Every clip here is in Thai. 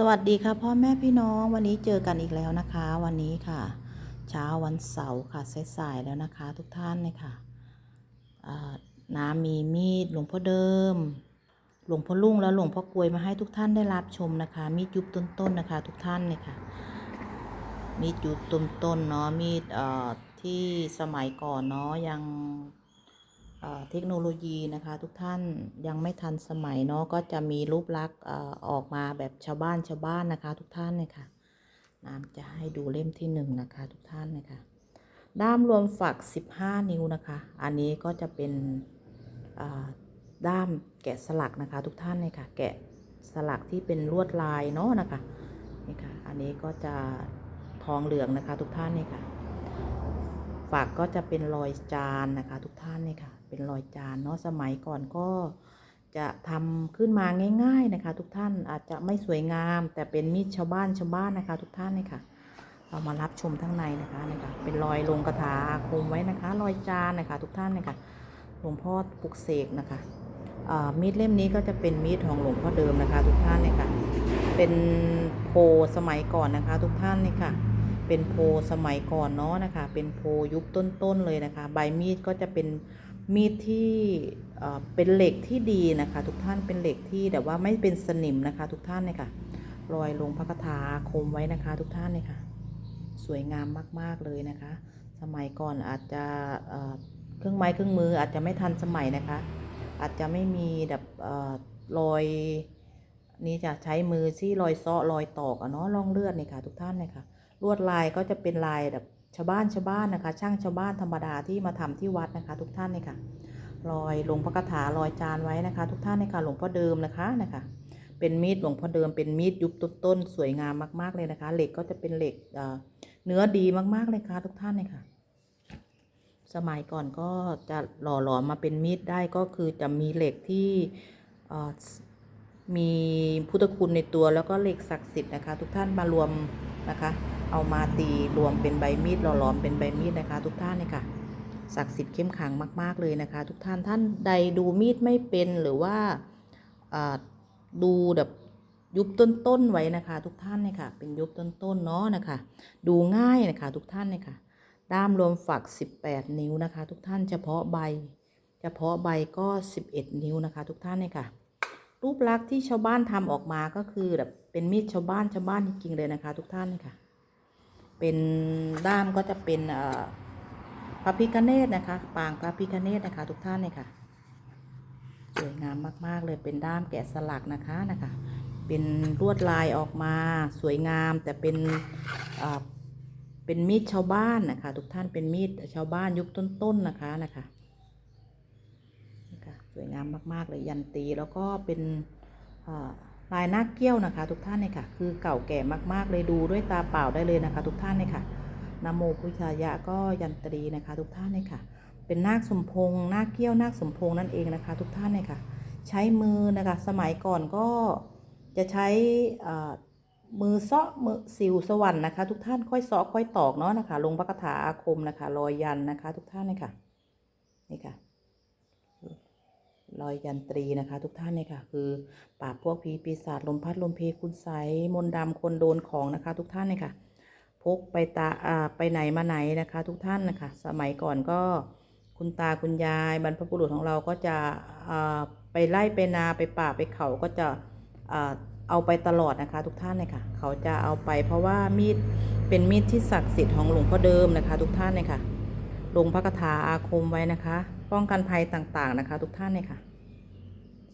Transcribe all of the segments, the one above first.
สวัสดีค่ะพ่อแม่พี่น้องวันนี้เจอกันอีกแล้วนะคะ วันนี้ค่ะ เช้าวันเสาร์ค่ะสายๆแล้วนะคะ ทุกท่านเลยค่ะน้ำมีมีดหลวงพ่อเดิม หลวงพ่อลุ่งแล้วหลวงพ่อกลวยมาให้ทุกท่านได้รับชมนะคะ มีดยุบต้นๆนนะคะ ทุกท่านเลยค่ะ มีดยุบต้นๆเนาะมีดเอ่อที่สมัยก่อนเนาะยัง เทคโนโลยีนะคะทุกท่านยังไม่ทันสมัยเนาะก็จะมีรูปลักษณ์อออกมาแบบชาวบ้านชาวบ้านนะคะ ทุกท่านเลยค่ะน้ำจะให้ดูเล่มที่หนึ่งนะคะทุกท่านเลยค่ะด้ามรวมฝัก 15 นิ้วนะคะ อันนี้ก็จะเป็นด้ามแกะสลักนะคะ ทุกท่านเลยค่ะ แกะสลักที่เป็นลวดลายเนาะนะคะนี่ค่ะอันนี้ก็จะทองเหลืองนะคะ ทุกท่านนี่ค่ะ ฝักก็จะเป็นรอยจานนะคะ ทุกท่านนี่ค่ะ เป็นรอยจานเนาะสมัยก่อนก็จะทำขึ้นมาง่าย ๆนะคะ ทุกท่านอาจจะไม่สวยงาม แต่เป็นมีดชาวบ้านชาวบ้านนะคะ ทุกท่านนี่ค่ะ เรามารับชมทั้งในนะคะนี่ค่ะเป็นรอยลงกระถาคมไว้นะคะ รอยจานนะคะ ทุกท่านนี่ค่ะหลวงพ่อปลุกเสกนะคะมีดเล่มนี้ก็จะเป็นมีดของหลวงพ่อเดิมนะคะ ทุกท่านนี่ค่ะ เป็นโพสมัยก่อนนะคะ ทุกท่านนี่ค่ะ เป็นโพสมัยก่อนเนาะนะคะ เป็นโพยุคต้นๆเลยนะคะ ใบมีดก็จะเป็น มีดที่เป็นเหล็กที่ดีนะคะ ทุกท่านเป็นเหล็กที่แต่ว่าไม่เป็นสนิมนะคะ ทุกท่านเนี่ยค่ะรอยลงพระคาถาคมไว้นะคะ ทุกท่านเนี่ยค่ะ สวยงามมาก ๆเลยนะคะ สมัยก่อนอาจจะเครื่องไม้เครื่องมืออาจจะไม่ทันสมัยนะคะ อาจจะไม่มีแบบเอ่อรอยนี่จะใช้มือที่รอยซาะรอยตอกอะเนาะร่องเลือดเนี่ยค่ะ ทุกท่านเนี่ยค่ะลวดลายก็จะเป็นลายแบบ ชาวบ้านชาวบ้านนะคะ ช่างชาวบ้านธรรมดาที่มาทำที่วัดนะคะ ทุกท่านเนี่ยค่ะรอยลงพระคาถารอยจานไว้นะคะ ทุกท่านเนี่ยค่ะหลวงพ่อเดิมนะคะนะคะ เป็นมีดหลวงพ่อเดิมเป็นมีดยุคต้นสวยงามมากๆเลยนะคะ เหล็กก็จะเป็นเหล็กเนื้อดีมากๆเลยค่ะ ทุกท่านเนี่ยค่ะ สมัยก่อนก็จะหล่อหลอมมาเป็นมีดได้ก็คือจะมีเหล็กที่มีพุทธคุณในตัวแล้วก็เหล็กศักดิ์สิทธิ์นะคะ ทุกท่านมารวมนะคะ เอามาตีรวมเป็นใบมีดหล่อหลอมเป็นใบมีดนะคะ ทุกท่านเนี่ยค่ะศักดิ์สิทธิ์เข้มขังมาก ๆ เลยนะคะ ทุกท่านท่านใดดูมีดไม่เป็นหรือว่าดูแบบยุบต้นๆไว้นะคะ ทุกท่านเนี่ยค่ะ เป็นยุบต้นๆเนาะนะคะ ดูง่ายนะคะ ทุกท่านเนี่ยค่ะ ด้ามรวมฝัก 18 นิ้วนะคะ ทุกท่านเฉพาะใบ เฉพาะใบก็ 11 นิ้วนะคะ ทุกท่านเนี่ยค่ะ รูปลักษณ์ที่ชาวบ้านทำออกมาก็คือแบบเป็นมีดชาวบ้านชาวบ้านจริงๆเลยนะคะ ทุกท่านเนี่ยค่ะ เป็นด้ามก็จะเป็นอ่อพระพิคเนตนะคะ ปางพระพิคเนตนะคะ ทุกท่านเนี่ยค่ะสวยงามมากๆเลยเป็นด้ามแกะสลักนะคะนะคะ เป็นลวดลายออกมาสวยงามแต่เป็นเอ่อเป็นมีดชาวบ้านนะคะ ทุกท่านเป็นมีดชาวบ้านยุคต้นๆนะคะนะคะนะคะ สวยงามมากๆเลยยันตีแล้วก็เป็นอ่อ ลายหน้าเกี้ยวนะคะ ทุกท่านเนี่ยค่ะ คือเก่าแก่มากๆเลยดูด้วยตาเปล่าได้เลยนะคะ ทุกท่านเนี่ยค่ะนโมพุทธายะก็ยันตรีนะคะ ทุกท่านเนี่ยค่ะ เป็นนาคสมพงษ์นาคเกี้ยวนาคสมพงษ์นั่นเองนะคะ ทุกท่านเนี่ยค่ะ ใช้มือนะคะ สมัยก่อนก็จะใช้มือเซาะมือสิวสวรรค์นะคะ ทุกท่านค่อยเซาะค่อยตอกเนาะนะคะ ลงพระคาถาอาคมนะคะรอยยันนะคะ ทุกท่านเนี่ยค่ะนี่ค่ะ รอยยันตรีนะคะ ทุกท่านเนี่ยค่ะ คือปราบพวกผีปีศาจลมพัดลมเพคุณใสมนต์ดำคนโดนของนะคะ ทุกท่านเนี่ยค่ะ พกไปตาอ่าไปไหนมาไหนนะคะ ทุกท่านนะคะ สมัยก่อนก็คุณตาคุณยายบรรพบุรุษของเราก็จะอ่าไปไล่ไปนาไปป่าไปเขาก็จะอ่าเอาไปตลอดนะคะ ทุกท่านเลยค่ะ เขาจะเอาไปเพราะว่ามีดเป็นมีดที่ศักดิ์สิทธิ์ของหลวงพ่อเดิมนะคะ ทุกท่านเลยค่ะลงพระคาถาอาคมไว้นะคะ ป้องกันภัยต่างๆนะคะ ทุกท่านเลยค่ะ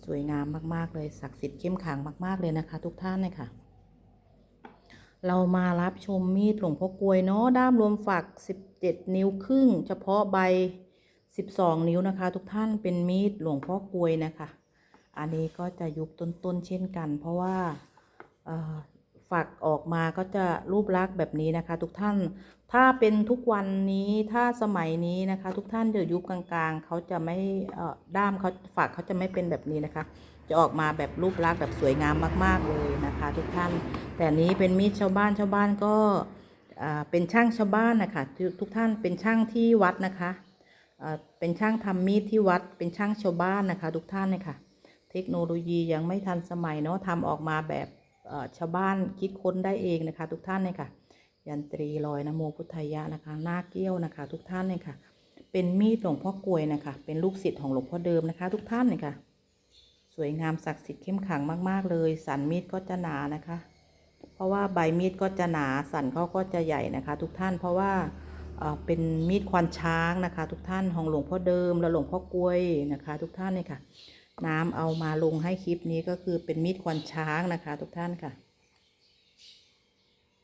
สวยงามมาก ๆ เลยศักดิ์สิทธิ์เข้มขังมาก ๆ เลยนะคะ ทุกท่านเลยค่ะ เรามารับชมมีดหลวงพ่อกลวยเนาะด้ามรวมฝัก 17 นิ้วครึ่ง เฉพาะใบ 12 นิ้วนะคะ ทุกท่านเป็นมีดหลวงพ่อกลวยนะคะ อันนี้ก็จะยุคต้นๆเช่นกัน เพราะว่า ฝักออกมาก็จะรูปลักษณ์แบบนี้นะคะ ทุกท่าน ถ้าเป็นทุกวันนี้ถ้าสมัยนี้นะคะ ทุกท่านเดี๋ยวยุคกลางๆเขาจะไม่ด้ามเขาฝักเขาจะไม่เป็นแบบนี้นะคะ จะออกมาแบบรูปลักษณ์แบบสวยงามมาก ๆเลยนะคะ ทุกท่าน แต่นี้เป็นมีดชาวบ้านชาวบ้านก็เป็นช่างชาวบ้านนะคะทุกทุกท่านเป็นช่างที่วัดนะคะเป็นช่างทำมีดที่วัดเป็นช่างชาวบ้านนะคะ ทุกท่านเลยค่ะ เทคโนโลยียังไม่ทันสมัยเนาะทำออกมาแบบ ชาวบ้านคิดค้นได้เองนะคะ ทุกท่านเนี่ยค่ะ ยันตรีลอยนะโมพุทธายะนะคะหน้าเกี้ยวนะคะ ทุกท่านเนี่ยค่ะ เป็นมีดหลวงพ่อกลวยนะคะ เป็นลูกศิษย์ของหลวงพ่อเดิมนะคะ ทุกท่านเนี่ยค่ะ สวยงามศักดิ์สิทธิ์เข้มขังมาก ๆ เลย สันมีดก็จะหนานะคะ เพราะว่าใบมีดก็จะหนาสันเขาก็จะใหญ่นะคะ ทุกท่านเพราะว่าเอ่อเป็นมีดควานช้างนะคะ ทุกท่านของหลวงพ่อเดิมและหลวงพ่อกลวยนะคะ ทุกท่านเนี่ยค่ะ น้ำเอามาลงให้คลิปนี้ก็คือเป็นมีดควานช้างนะคะ ทุกท่านค่ะ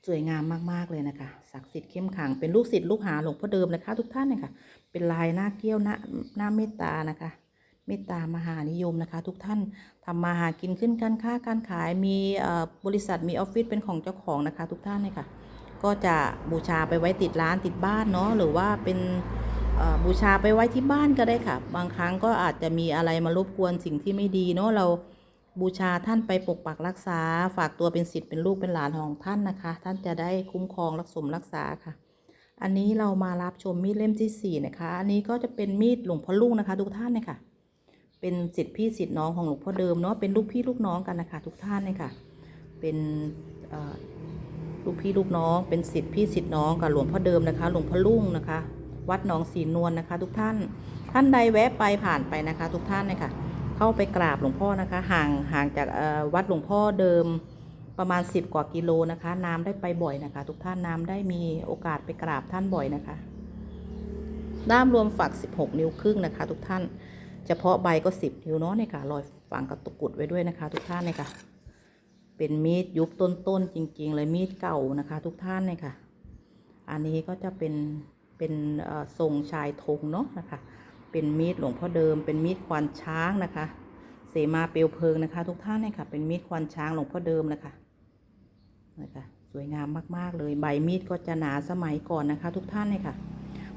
สวยงามมากๆเลยนะคะศักดิ์สิทธิ์เข้มขังเป็นลูกศิษย์ลูกหาหลวงพ่อเดิมนะคะ ทุกท่านเนี่ยค่ะเป็นลายหน้าเกี้ยวหน้าหน้าเมตตานะคะเมตตามหานิยมนะคะ ทุกท่านทำมาหากินขึ้นการค้าการขายมีเอ่อบริษัทมีออฟฟิศเป็นของเจ้าของนะคะ ทุกท่านเนี่ยค่ะ ก็จะบูชาไปไว้ติดร้านติดบ้านเนาะหรือว่าเป็น บูชาไปไว้ที่บ้านก็ได้ค่ะ บางครั้งก็อาจจะมีอะไรมารบกวนสิ่งที่ไม่ดีเนาะเราบูชาท่านไปปกปักรักษา ฝากตัวเป็นศิษย์เป็นลูกเป็นหลานของท่านนะคะ ท่านจะได้คุ้มครองรักสมรักษาค่ะ อันนี้เรามารับชมมีดเล่มที่สี่นะคะ อันนี้ก็จะเป็นมีดหลวงพ่อลุงนะคะ ทุกท่านเนี่ยค่ะ เป็นสิทธิพี่สิทธิน้องของหลวงพ่อเดิมเนาะเป็นลูกพี่ลูกน้องกันนะคะ ทุกท่านเนี่ยค่ะ เป็นลูกพี่ลูกน้อง เป็นสิทธิพี่สิทธิน้องกับหลวงพ่อเดิมนะคะ หลวงพ่อลุงนะคะ วัดหนองสีนวลนะคะ ทุกท่าน ท่านใดแวะไปผ่านไปนะคะ ทุกท่านเนี่ยค่ะ เข้าไปกราบหลวงพ่อนะคะ ห่างห่างจากวัดหลวงพ่อเดิมประมาณ 10 กว่ากิโลนะคะ น้ำได้ไปบ่อยนะคะ ทุกท่านน้ำได้มีโอกาสไปกราบท่านบ่อยนะคะด้ามรวมฝัก 16 นิ้วครึ่งนะคะ ทุกท่าน เฉพาะใบก็ 10 นิ้วเนาะเนี่ยค่ะรอยฝังกับตะกรุดไว้ด้วยนะคะ ทุกท่านเนี่ยค่ะ เป็นมีดยุคต้นๆจริง ๆ เลยมีดเก่านะคะ ทุกท่านเนี่ยค่ะ อันนี้ก็จะเป็น เป็นทรงชายธงเนาะนะคะ เป็นมีดหลวงพ่อเดิม เป็นมีดควานช้างนะคะ เสมาเปลวเพลิงนะคะ ทุกท่านเนี่ยค่ะ เป็นมีดควานช้างหลวงพ่อเดิมนะคะนะคะสวยงามมาก ๆ เลย ใบมีดก็จะหนาสมัยก่อนนะคะ ทุกท่านเนี่ยค่ะ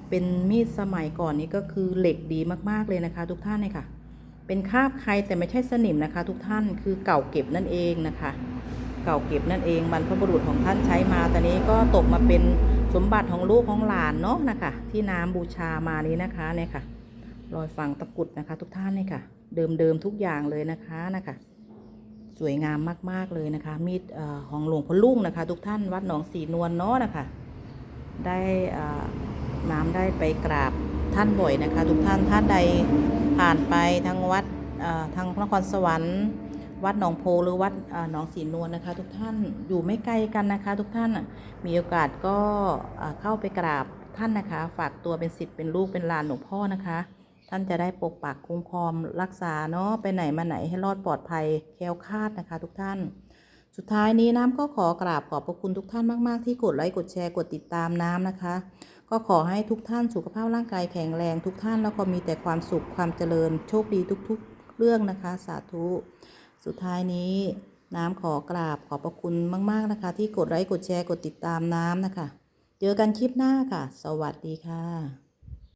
เป็นมีดสมัยก่อนนี้ก็คือเหล็กดีมาก ๆ เลยนะคะ ทุกท่านเนี่ยค่ะ เป็นคาบใครแต่ไม่ใช่สนิมนะคะ ทุกท่าน คือเก่าเก็บนั่นเองนะคะ เก่าเก็บนั่นเองบรรพบุรุษของท่านใช้มาตอนนี้ก็ตกมาเป็น สมบัติของลูกของหลานเนาะนะคะ ที่น้ำบูชามานี้นะคะเนี่ยค่ะ รอยฝังตะกุดนะคะ ทุกท่านเนี่ยค่ะ เดิมเดิมทุกอย่างเลยนะคะนะคะ สวยงามมากๆเลยนะคะ มีดเอ่อของหลวงพ่อลุ่งนะคะ ทุกท่านวัดหนองสีนวลเนาะนะคะ ได้น้ำได้ไปกราบท่านบ่อยนะคะ ทุกท่านท่านใดผ่านไปทางวัดทางนครสวรรค์ วัดหนองโพหรือวัดหนองสีนวลนะคะ ทุกท่านอยู่ไม่ไกลกันนะคะ ทุกท่านมีโอกาสก็เข้าไปกราบท่านนะคะ ฝากตัวเป็นศิษย์เป็นลูกเป็นหลานหลวงพ่อนะคะ ท่านจะได้ปกปักคุ้มครองรักษาเนาะไปไหนมาไหนให้รอดปลอดภัยแคล้วคลาดนะคะ ทุกท่าน สุดท้ายนี้น้ำก็ขอกราบขอบพระคุณทุกท่านมาก ๆ ที่กดไลค์กดแชร์กดติดตามน้ำนะคะ ก็ขอให้ทุกท่านสุขภาพร่างกายแข็งแรงทุกท่านแล้วก็มีแต่ความสุขความเจริญโชคดีทุก ๆ เรื่องนะคะ สาธุ สุดท้ายนี้น้ำขอกราบขอบพระคุณมาก ๆ นะคะ ที่กดไลค์กดแชร์กดติดตามน้ำนะคะ เจอกันคลิปหน้าค่ะ สวัสดีค่ะ